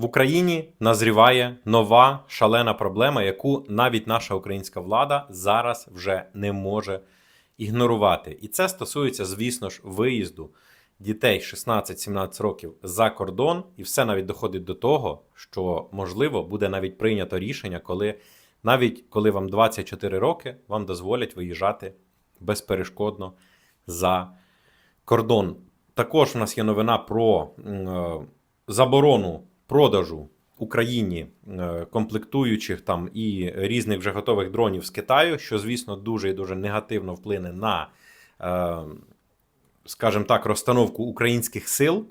В Україні назріває нова шалена проблема, яку навіть наша українська влада зараз вже не може ігнорувати. І це стосується, звісно ж, виїзду дітей 16-17 років за кордон, і все навіть доходить до того, що можливо буде навіть прийнято рішення, коли навіть коли вам 24 роки, вам дозволять виїжджати безперешкодно за кордон. Також у нас є новина про е, заборону продажу Україні е, комплектуючих там і різних вже готових дронів з Китаю, що, звісно, дуже і дуже негативно вплине на, е, скажімо так, розстановку українських сил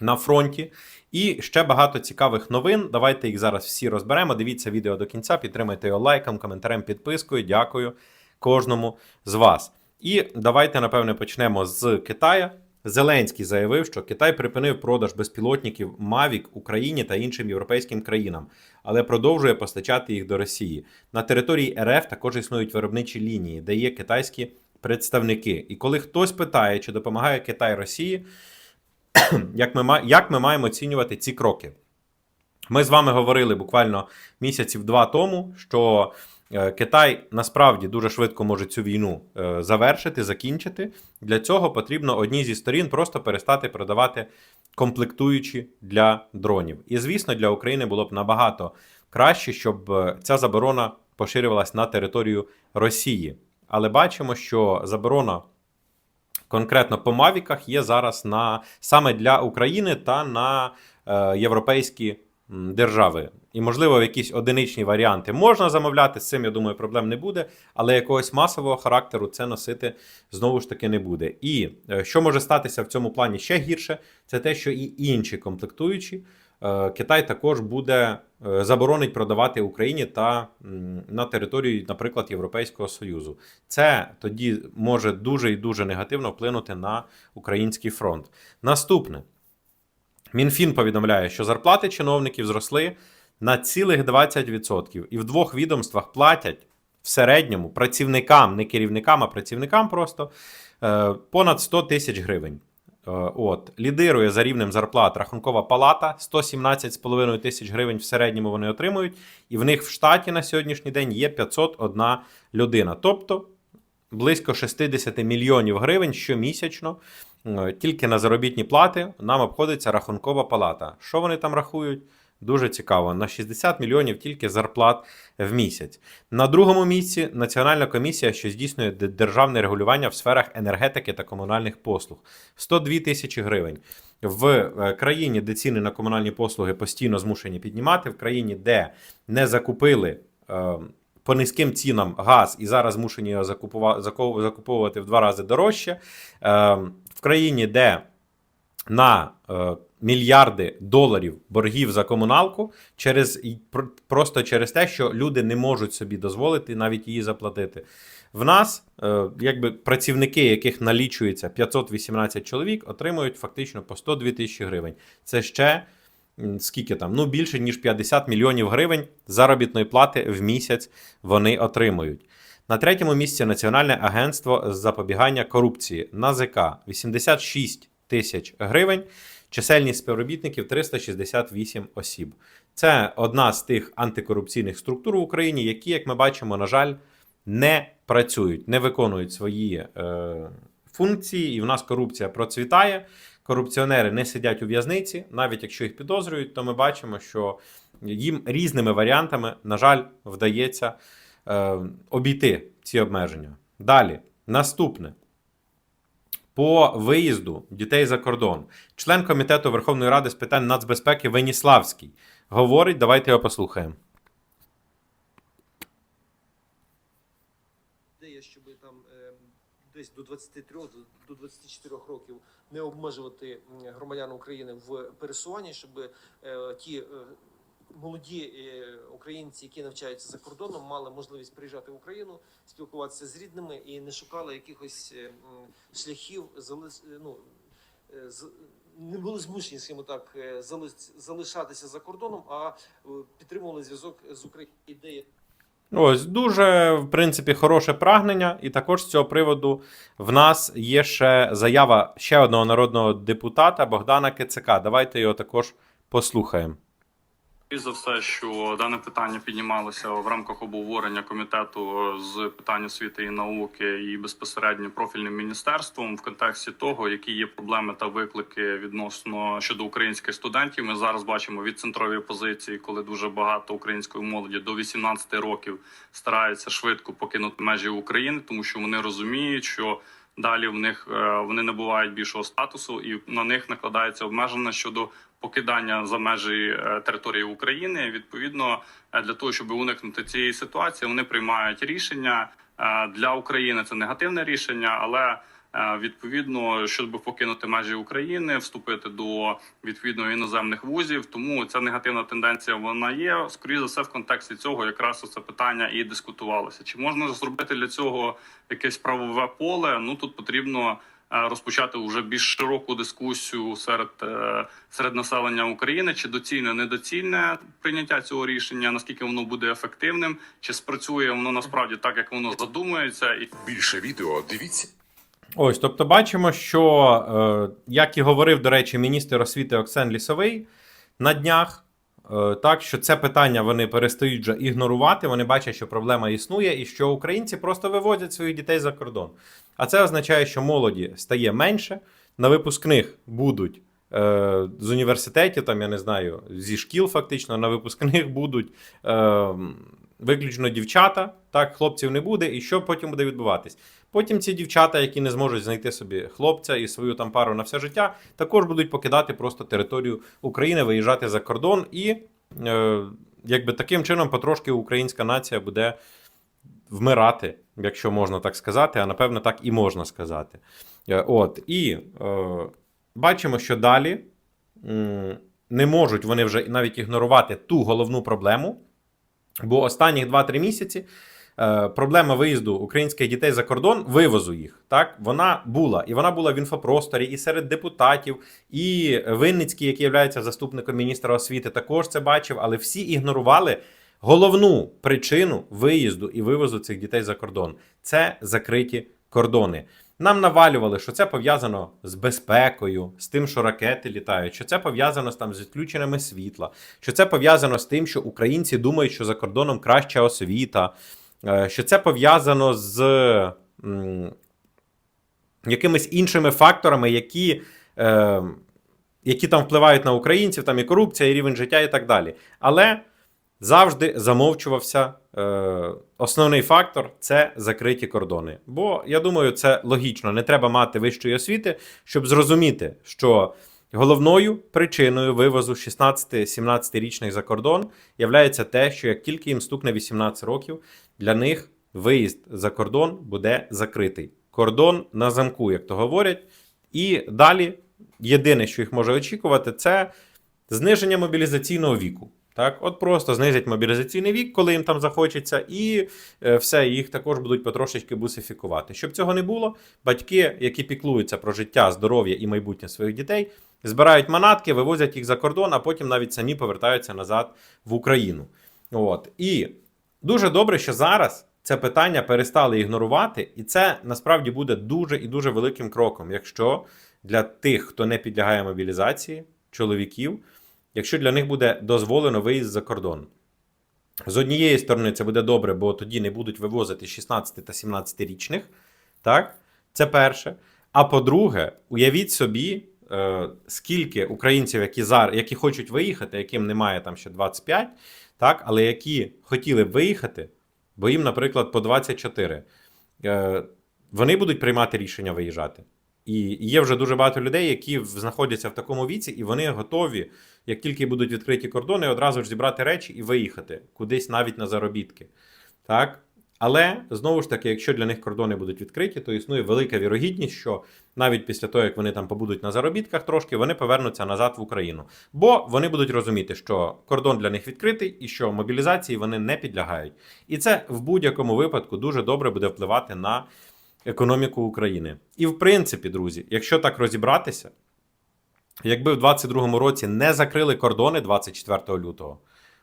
на фронті. І ще багато цікавих новин. Давайте їх зараз всі розберемо. Дивіться відео до кінця, підтримайте його лайком, коментарем, підпискою. Дякую кожному з вас. І давайте, напевне, почнемо з Китая. Зеленський заявив, що Китай припинив продаж безпілотників Mavic Україні та іншим європейським країнам, але продовжує постачати їх до Росії. На території РФ також існують виробничі лінії, де є китайські представники. І коли хтось питає, чи допомагає Китай Росії, як ми, як ми маємо оцінювати ці кроки? Ми з вами говорили буквально місяців два тому, що Китай насправді дуже швидко може цю війну е, завершити, закінчити. Для цього потрібно одній зі сторін просто перестати продавати комплектуючі для дронів. І звісно, для України було б набагато краще, щоб е, ця заборона поширювалась на територію Росії. Але бачимо, що заборона конкретно по Мавіках є зараз на саме для України та на е, європейські держави. І, можливо, якісь одиничні варіанти можна замовляти. З цим, я думаю, проблем не буде, але якогось масового характеру це носити знову ж таки не буде. І е, що може статися в цьому плані ще гірше, це те, що і інші комплектуючі. е, Китай також буде е, заборонить продавати Україні та на території, наприклад, Європейського Союзу. Це тоді може дуже і дуже негативно вплинути на український фронт. Наступне. Мінфін повідомляє, що зарплати чиновників зросли на цілих 20%. І в двох відомствах платять в середньому працівникам, не керівникам, а працівникам просто е, понад 100 тисяч гривень. Е, От, лідирує за рівнем зарплат Рахункова палата 117,5 тисяч гривень в середньому вони отримують, і в них в штаті на сьогоднішній день є 501 людина. Тобто близько 60 мільйонів гривень щомісячно е, тільки на заробітні плати нам обходиться Рахункова палата. Що вони там рахують? Дуже цікаво. На 60 мільйонів тільки зарплат в місяць. На другому місці Національна комісія, що здійснює державне регулювання в сферах енергетики та комунальних послуг 102 тисячі гривень. В е, країні, де ціни на комунальні послуги постійно змушені піднімати, в країні, де не закупили е, по низьким цінам газ і зараз змушені його закупува- заку- закуповувати в два рази дорожче, е, в країні, де на е, мільярди доларів боргів за комуналку через просто через те, що люди не можуть собі дозволити навіть її заплатити. В нас, е, якби працівники, яких налічується 518 чоловік, отримують фактично по 102 тисячі гривень. Це ще скільки там? Ну більше ніж 50 мільйонів гривень заробітної плати в місяць вони отримують. На третьому місці Національне агентство з запобігання корупції НАЗК 86 тисяч гривень. Чисельність співробітників 368 осіб. Це одна з тих антикорупційних структур в Україні, які, як ми бачимо, на жаль, не працюють, не виконують свої е, функції, і в нас корупція процвітає. Корупціонери не сидять у в'язниці, навіть якщо їх підозрюють, то ми бачимо, що їм різними варіантами, на жаль, вдається е, обійти ці обмеження. Далі, наступне. По виїзду дітей за кордон. Член комітету Верховної Ради з питань нацбезпеки Веніславський говорить, давайте його послухаємо. щоб там е, десь до 23 до, до 24 років не обмежувати громадян України в пересуванні, щоб е, ті е, молоді е, українці, які навчаються за кордоном, мали можливість приїжджати в Україну, спілкуватися з рідними і не шукали якихось е, шляхів е, ну, не були змушені, скажімо так, залишатися за кордоном, а підтримували зв'язок з Україною. Ось дуже, в принципі, хороше прагнення, і також з цього приводу в нас є ще заява ще одного народного депутата Богдана Кицака. Давайте його також послухаємо. І за все, що дане питання піднімалося в рамках обговорення комітету з питань освіти і науки і безпосередньо профільним міністерством в контексті того, які є проблеми та виклики відносно щодо українських студентів. Ми зараз бачимо від центрової позиції, коли дуже багато української молоді до 18 років стараються швидко покинути межі України, тому що вони розуміють, що далі в них е, вони набувають більшого статусу, і на них накладається обмеження щодо покидання за межі е, території України. Відповідно, е, для того, щоб уникнути цієї ситуації, вони приймають рішення Е, для України. Це негативне рішення, але відповідно, щоб покинути межі України, вступити до відповідно іноземних вузів. Тому ця негативна тенденція вона є. Скоріше за все, в контексті цього якраз це питання і дискутувалося. Чи можна зробити для цього якесь правове поле? Ну тут потрібно розпочати вже більш широку дискусію серед, е, серед населення України, чи доцільне, недоцільне прийняття цього рішення, наскільки воно буде ефективним, чи спрацює воно насправді так, як воно задумується, і Більше відео дивіться. Ось, тобто, бачимо, що, е, як і говорив, до речі, міністр освіти Оксен Лісовий на днях, е, так, що це питання вони перестають вже ігнорувати, вони бачать, що проблема існує, і що українці просто вивозять своїх дітей за кордон. А це означає, що молоді стає менше, на випускних будуть. е, З університетів, там я не знаю, зі шкіл фактично на випускних будуть е, виключно дівчата, так, хлопців не буде, і що потім буде відбуватись? Потім ці дівчата, які не зможуть знайти собі хлопця і свою там пару на все життя, також будуть покидати просто територію України, виїжджати за кордон, і е, якби таким чином потрошки українська нація буде вмирати, якщо можна так сказати, а напевно так і можна сказати. Е, От, і е, бачимо, що далі не можуть вони вже навіть ігнорувати ту головну проблему, бо останніх 2-3 місяці е, проблема виїзду українських дітей за кордон, вивозу їх, так, вона була. І вона була в інфопросторі, і серед депутатів, і Винницький, який є заступником міністра освіти, також це бачив, але всі ігнорували головну причину виїзду і вивозу цих дітей за кордон це закриті кордони. Нам навалювали, що це пов'язано з безпекою, з тим, що ракети літають, що це пов'язано з там з відключеннями світла, що це пов'язано з тим, що українці думають, що за кордоном краща освіта, е, що це пов'язано з м, якимись іншими факторами, які, е, які там впливають на українців, там і корупція, і рівень життя, і так далі. Але завжди замовчувався е, основний фактор це закриті кордони. Бо я думаю, це логічно. Не треба мати вищої освіти, щоб зрозуміти, що головною причиною вивозу 16-17-річних за кордон являється те, що як тільки їм стукне 18 років, для них виїзд за кордон буде закритий. Кордон на замку, як то говорять. І далі єдине, що їх може очікувати, це зниження мобілізаційного віку. Так, от просто знизять мобілізаційний вік, коли їм там захочеться, і е, все, їх також будуть потрошечки бусифікувати. Щоб цього не було, батьки, які піклуються про життя, здоров'я і майбутнє своїх дітей, збирають манатки, вивозять їх за кордон, а потім навіть самі повертаються назад в Україну. От. І дуже добре, що зараз це питання перестали ігнорувати, і це насправді буде дуже і дуже великим кроком, якщо для тих, хто не підлягає мобілізації, чоловіків якщо для них буде дозволено виїзд за кордон. З однієї сторони, це буде добре, бо тоді не будуть вивозити 16 та 17-річних. Так? Це перше. А по-друге, уявіть собі, е, скільки українців, які зараз, які хочуть виїхати, яким немає там ще 25, так, але які хотіли б виїхати, бо їм, наприклад, по 24, е, вони будуть приймати рішення виїжджати. І є вже дуже багато людей, які знаходяться в такому віці, і вони готові, як тільки будуть відкриті кордони, одразу ж зібрати речі і виїхати кудись навіть на заробітки. Так? Але знову ж таки, якщо для них кордони будуть відкриті, то існує велика вірогідність, що навіть після того, як вони там побудуть на заробітках трошки, вони повернуться назад в Україну. Бо вони будуть розуміти, що кордон для них відкритий і що мобілізації вони не підлягають. І це в будь-якому випадку дуже добре буде впливати на економіку України. І в принципі, друзі, якщо так розібратися, якби в 22-му році не закрили кордони 24 лютого,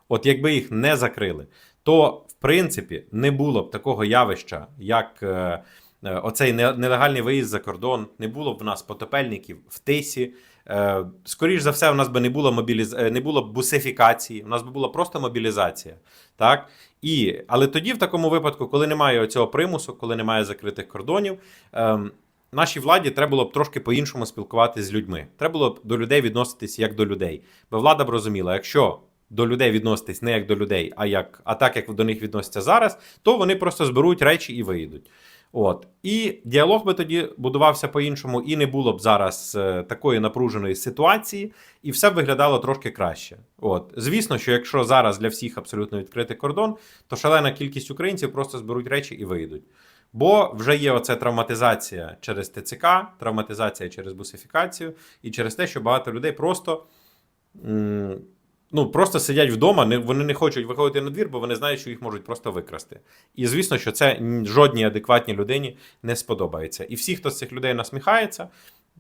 от якби їх не закрили, то в принципі не було б такого явища, як е, е, оцей не- нелегальний виїзд за кордон, не було б в нас потопельників в Тисі, скоріш за все, у нас би не було мобіліз... е, не було бусифікації, у нас би була просто мобілізація. Так? І, але тоді, в такому випадку, коли немає цього примусу, коли немає закритих кордонів, ем, нашій владі треба було б трошки по-іншому спілкуватися з людьми. Треба було б до людей відноситись як до людей. Бо влада б розуміла, якщо до людей відноситись не як до людей, а як а так як до них відносяться зараз, то вони просто зберуть речі і виїдуть. От і діалог би тоді будувався по-іншому, і не було б зараз е, такої напруженої ситуації, і все б виглядало трошки краще. От звісно, що якщо зараз для всіх абсолютно відкритий кордон, то шалена кількість українців просто зберуть речі і виїдуть. Бо вже є оця травматизація через ТЦК, травматизація через бусифікацію, і через те, що багато людей просто. м, Ну, просто сидять вдома, не, вони не хочуть виходити на двір, бо вони знають, що їх можуть просто викрасти. І звісно, що це жодній адекватній людині не сподобається. І всі, хто з цих людей насміхається,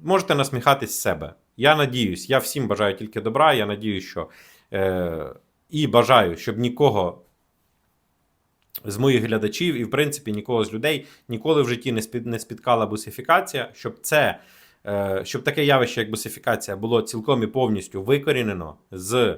можете насміхатись з себе. Я надіюсь, я всім бажаю тільки добра. Я надіюсь, що е, і бажаю, щоб нікого з моїх глядачів, і, в принципі, нікого з людей ніколи в житті не, спід, не спіткала бусифікація, щоб це. е, Щоб таке явище, як бусифікація, було цілком і повністю викорінено з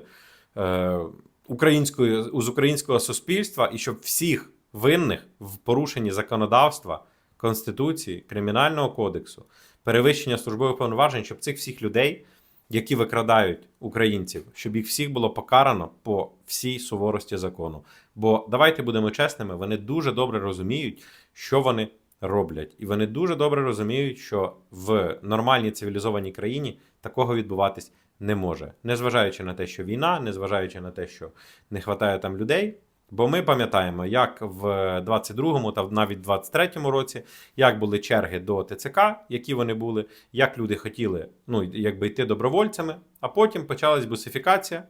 української, з українського суспільства, і щоб всіх винних в порушенні законодавства, Конституції, Кримінального кодексу, перевищення службових повноважень, щоб цих всіх людей, які викрадають українців, щоб їх всіх було покарано по всій суворості закону. Бо давайте будемо чесними, вони дуже добре розуміють, що вони роблять, і вони дуже добре розуміють, що в нормальній цивілізованій країні такого відбуватись не може, незважаючи на те, що війна, незважаючи на те, що не вистачає там людей. Бо ми пам'ятаємо, як в 22-му та навіть 23-му році, як були черги до ТЦК, які вони були, як люди хотіли ну, якби йти добровольцями, а потім почалась бусифікація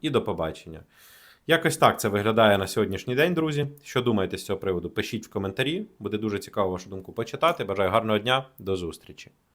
і до побачення. Якось так це виглядає на сьогоднішній день, друзі. Що думаєте з цього приводу? Пишіть в коментарі, буде дуже цікаво вашу думку почитати. Бажаю гарного дня, до зустрічі.